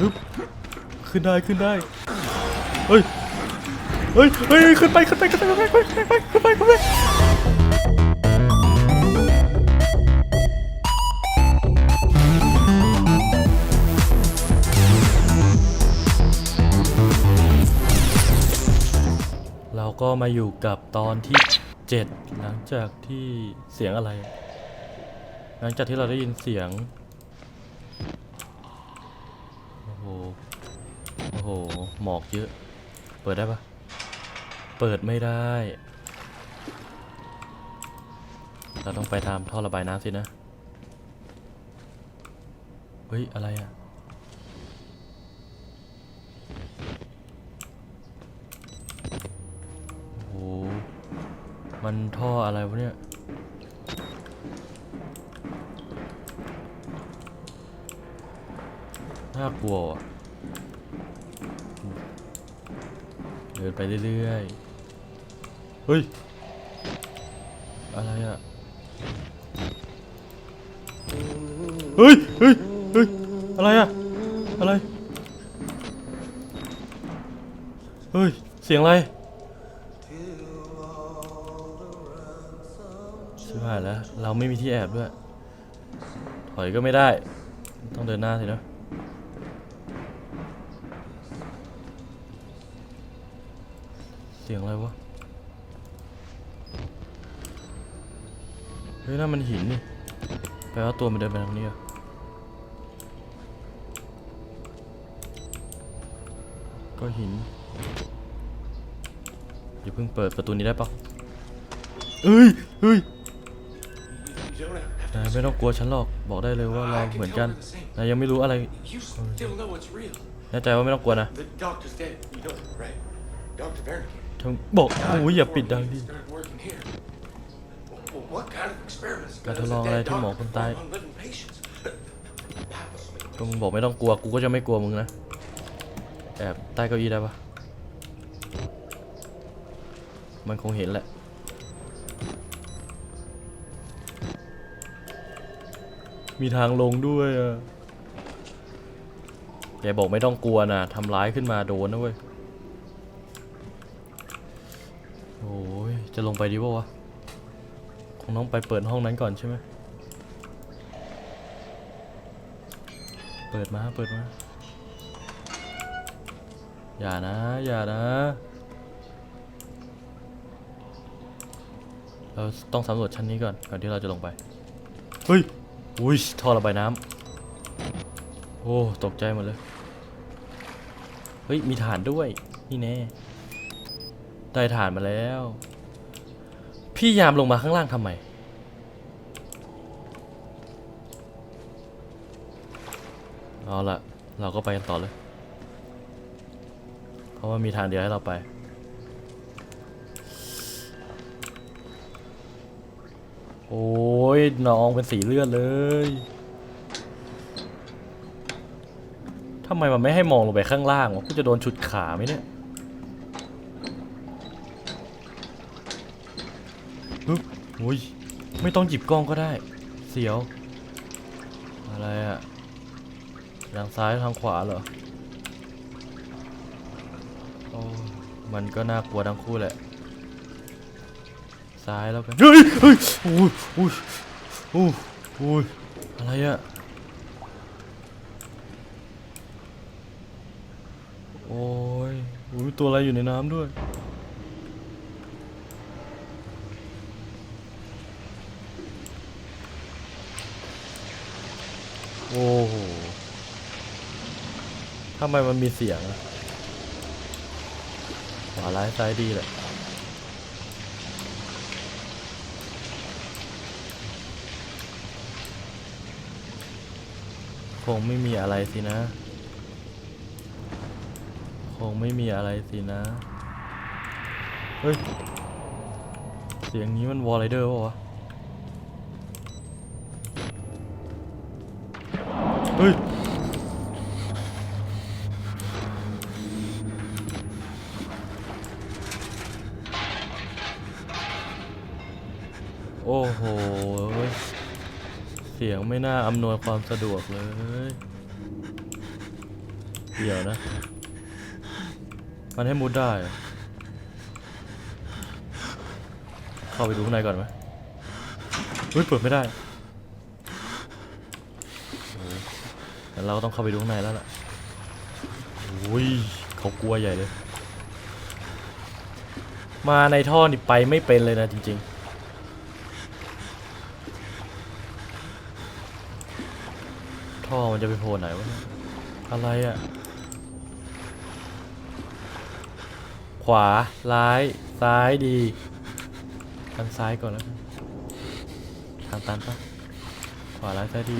ฮึบขึ้นได้ขึ้นได้ เฮ้ย เฮ้ย เฮ้ย ขึ้นไปขึ้นไปขึ้นไปขึ้นไปขึ้นไปขึ้นไปขึ้นไปเราก็มาอยู่กับตอนที่ 7 หลังจากที่เสียงอะไร หลังจากที่เราได้ยินเสียง โอ้โห โอ้โห หมอกเยอะ เปิดได้ปะเปิดไม่ได้ เราต้องไปตามท่อระบายน้ำสินะ เฮ้ย อะไรอะโอ้โห มันท่ออะไรวะเนี่ย น่ากลัวว่ะเดินไปเรื่อยๆ เฮ้ย อะไรอะเฮ้ยเฮ้ยเฮ้ยอะไรอะอะไร เฮ้ย เสียงอะไรชิบหายแล้ว เราไม่มีที่แอบด้วย ถอยก็ไม่ได้ ต้องเดินหน้าสินะ เสียงอะไรวะ เฮ้ยนั่นมันหินนี่แปลว่าตัวมันเดินไปทางนี้อะก็หิน อย่าเพิ่งเปิดประตูนี้ได้ปะเอ้ยเฮ้ย You don't have to. นายไม่ต้องกลัวฉันหรอก บอกได้เลยว่าเรา I can เหมือน tell กัน we're the same. นายยังไม่รู้อะไร You still know what's real. แน่ใจว่าไม่ต้องกลัวนะ The doctor's dead. You know that, right? Dr. Wernicke. ทั้งบอกโอ้ยอย่าปิดดังดิ Started working here. Well, what kind of experiments? การทด does ล a องอะไร dead ที่หมอ doctor คนตาย perform on living patients? ก็มึงบอกไม่ต้องกลัวกูก็จะไม่กลัวมึงนะแอบใต้เก้าอี้ได้ปะมันคงเห็นแหละมีทางลงด้วยอะแกบอกไม่ต้องกลัวนะทำร้ายขึ้นมาโดนนะเว้ย โอ้ยจะลงไปดีป่าวะ คงต้องไปเปิดห้องนั้นก่อนใช่ไหม เปิดมา เปิดมา อย่านะ อย่านะ เราต้องสำรวจชั้นนี้ก่อน ก่อนที่เราจะลงไป เฮ้ย อุ้ยท่อระบายน้ำ โอ้ ตกใจหมดเลย เฮ้ย มีฐานด้วย นี่แน่ ได้ฐานมาแล้ว พี่ยามลงมาข้างล่างทำไม เอาละเราก็ไปกันต่อเลย เพราะว่ามีทางเดียวให้เราไป โอ้ยน้องเป็นสีเลือดเลยทำไมมันไม่ให้มองลงไปข้างล่างวะกูจะโดนฉุดขาไหมเนี่ย ฮึบอุ้ยไม่ต้องหยิบกล้องก็ได้ เสียว อะไรอะทางซ้ายทางขวาเหรอโอ้มันก็น่ากลัวทั้งคู่แหละ ซ้ายแล้วกันเฮ้ยเฮ้ยโอ้ยโอ้ยโอ้ยโอ้ยอะไรอะโอ้ยโอ้ยตัวอะไรอยู่ในน้ำด้วย โอ้โหทำไมมันมีเสียงขวาร้ายซ้ายดีแหละคงไม่มีอะไรสินะ คงไม่มีอะไรสินะ เฮ้ย เสียงนี้มันวอลไรเดอร์ป่าวะ ฮ้ยโอ้โห เสียงไม่น่าอำนวยความสะดวกเลย เดี๋ยวนะ มันให้มุดได้เหรอเข้าไปดูข้างในก่อนไหมเฮ้ยเปิดไม่ได้โอ้ งั้นเราก็ต้องเข้าไปดูข้างในแล้วล่ะโอ้ยเขากลัวใหญ่เลย มาในท่อนี่ไปไม่เป็นเลยนะจริงๆ ท่อมันจะไปโผล่ไหนวะเนี่ยอะไรอะ่ะ ขวาร้ายซ้ายดีทางซ้ายก่อนแล้วกันทางตันปะขวาร้ายซ้ายดี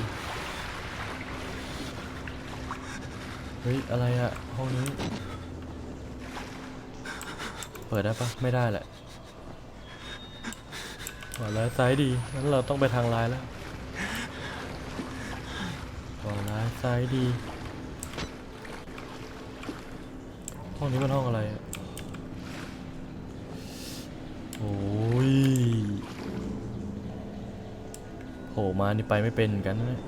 เฮ้ย อะไรอะห้องนี้ เปิดได้ปะไม่ได้แหละขวาร้ายซ้ายดีงั้นเราต้องไปทางร้ายแล้วขวาร้ายซ้ายดี ห้องนี้เป็นห้องอะไรอะโอ้ยโผล่มานี่ไปไม่เป็นเหมือนกันนะ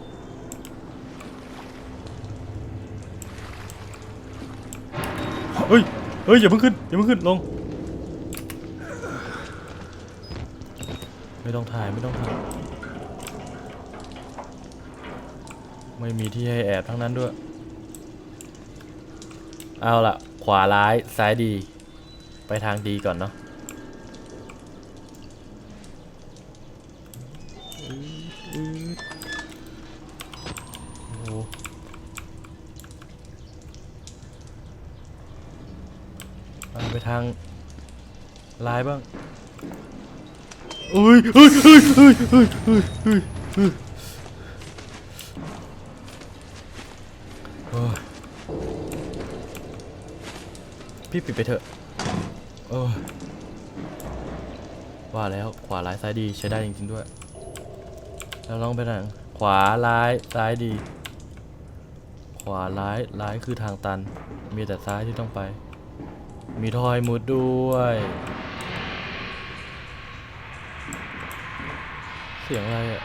เฮ้ย เฮ้ยอย่าเพิ่งขึ้นอย่าเพิ่งขึ้นลง ไม่ต้องถ่ายไม่ต้องถ่ายไม่มีที่ให้แอบทั้งนั้นด้วย เอาล่ะ ขวาร้ายซ้ายดี ไปทางดีก่อนเนาะ ทางร้ายบ้างเฮ้ยเฮ้ยเฮ้ยเฮ้ยเฮ้ยอุ้ยพี่ปิดไปเถอะเออว่าแล้วขวาร้ายซ้ายดีใช้ได้จริงๆด้วย แล้วลองไปทางขวาร้ายซ้ายดี ขวาร้ายร้ายคือทางตัน มีแต่ซ้ายที่ต้องไป มีทอยมุดด้วย เสียงอะไรอะ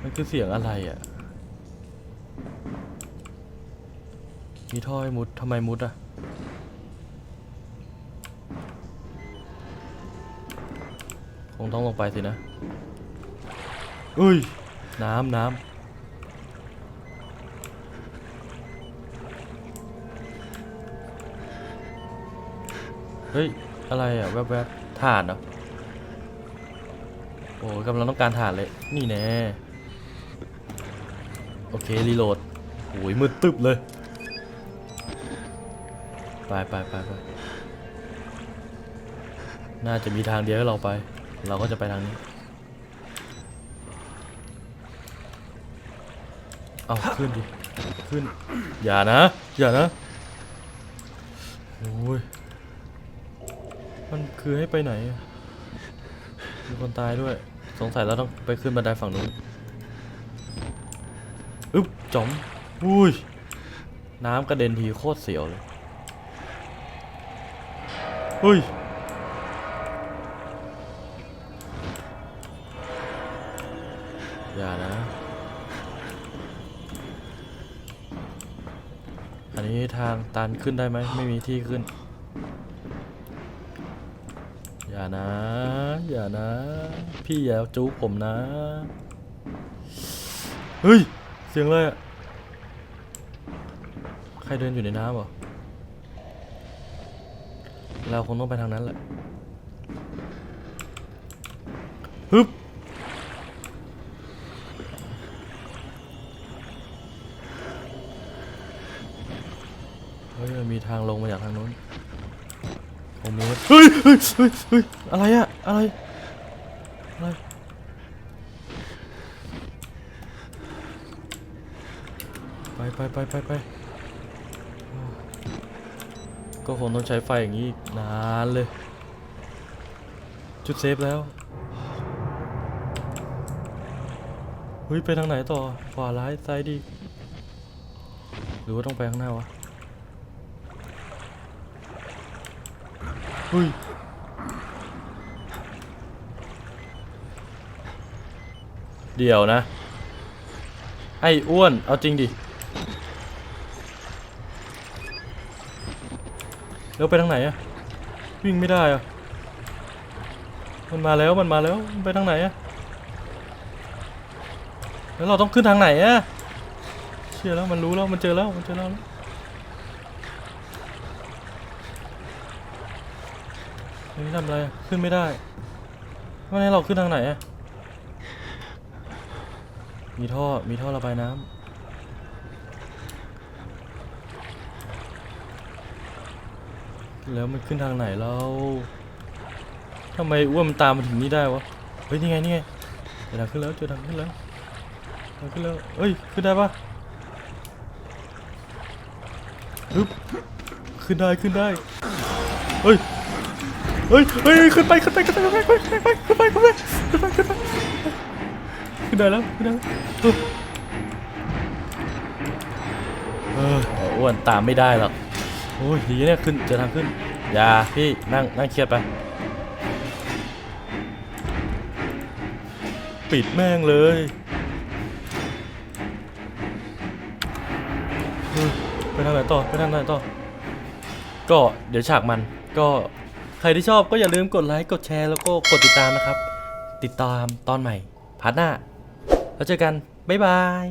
มันคือเสียงอะไรอะ มีทอยมุดทำไมมุดอะ คงต้องลงไปสินะเอ้ย น้ำน้ำ เฮ้ย อะไรอะแวบๆถ่านเหรอ โอ้กำลังต้องการถ่านเลย นี่แน่ โอเค รีโหลดโอ้ยมืดตึบเลย ไปไปไปไปน่าจะมีทางเดียวให้เราไป เราก็จะไปทางนี้ เอาขึ้นดิ ขึ้น อย่านะ อย่านะโอ้ย มันคือให้ไปไหน มีคนตายด้วย สงสัยเราต้องไปขึ้นบันไดฝั่งนู้นอึ๊บจอมอุ้ย น้ำกระเด็นทีโคตรเสียวเลยเฮ้ยอย่านะ อันนี้ทางตันขึ้นได้ไหม ไม่มีที่ขึ้นานะ อย่านะ พี่อย่าจูบผมนะ เฮ้ย เสียงอะไรอะใครเดินอยู่ในน้ำเหรอ เราคงต้องไปทางนั้นแหละฮึบเฮ้ยมีทางลงมาจากทางนู้น ผมมีเฮ้ยเฮ้ยเฮ้ยเฮ้ยอะไรอะอะไรอะไรไปไปไปไปไปโอ้ก็คงต้องใช้ไฟอย่างนี้อีกนานเลย จุดเซฟแล้วเฮ้ยไปทางไหนต่อขวาร้ายซ้ายดี หรือว่าต้องไปข้างหน้าวะ ฮ้ยเดี๋ยวนะ ไอ้อ้วน เอาจริงดิแล้วไปทางไหนอะวิ่งไม่ได้อะมันมาแล้วมันมาแล้วไปทางไหนอะแล้วเราต้องขึ้นทางไหนอะเชื่อแล้วมันรู้แล้วมันเจอแล้วมันเจอแล้ว ทำอะไร ขึ้นไม่ได้ไม่ให้เราขึ้นทางไหนอะมีท่อ มีท่อระบายน้ำ แล้วมันขึ้นทางไหนแล้วทำไมอ้วนมันตามมาถึงนี่ได้วะ เฮ้ย นี่ไง นี่ไงเจอทางขึ้นแล้วเจอทางขึ้นแล้วทางขึ้นแล้วเอ้ย ขึ้นได้ปะฮึบขึ้นได้ ขึ้นได้ เฮ้ย เฮ้ยเฮ้ยขึ้นไปขึ้นไปขึ้นไปขึ้นไปขึ้นไปขึ้นไปขึ้นไปขึ้นไปขึ้นไปขึ้นได้แล้วขึ้นได้แล้วเอออ้วนตามไม่ได้หรอกโอ้ยดีเนี่ยขึ้นเจอทางขึ้นอย่าพี่นั่งนั่งเครียดไป ปิดแม่งเลยไปทางไหนต่อไปทางไหนต่อก็เดี๋ยวฉากมันก็ ครที่ชอบก็อย่าลืมกดไลค์กดแชร์แล้วก็กดติดตามนะครับ ติดตามตอนใหม่พาร์ทหน้า แล้วเจอกัน บ๊ายบาย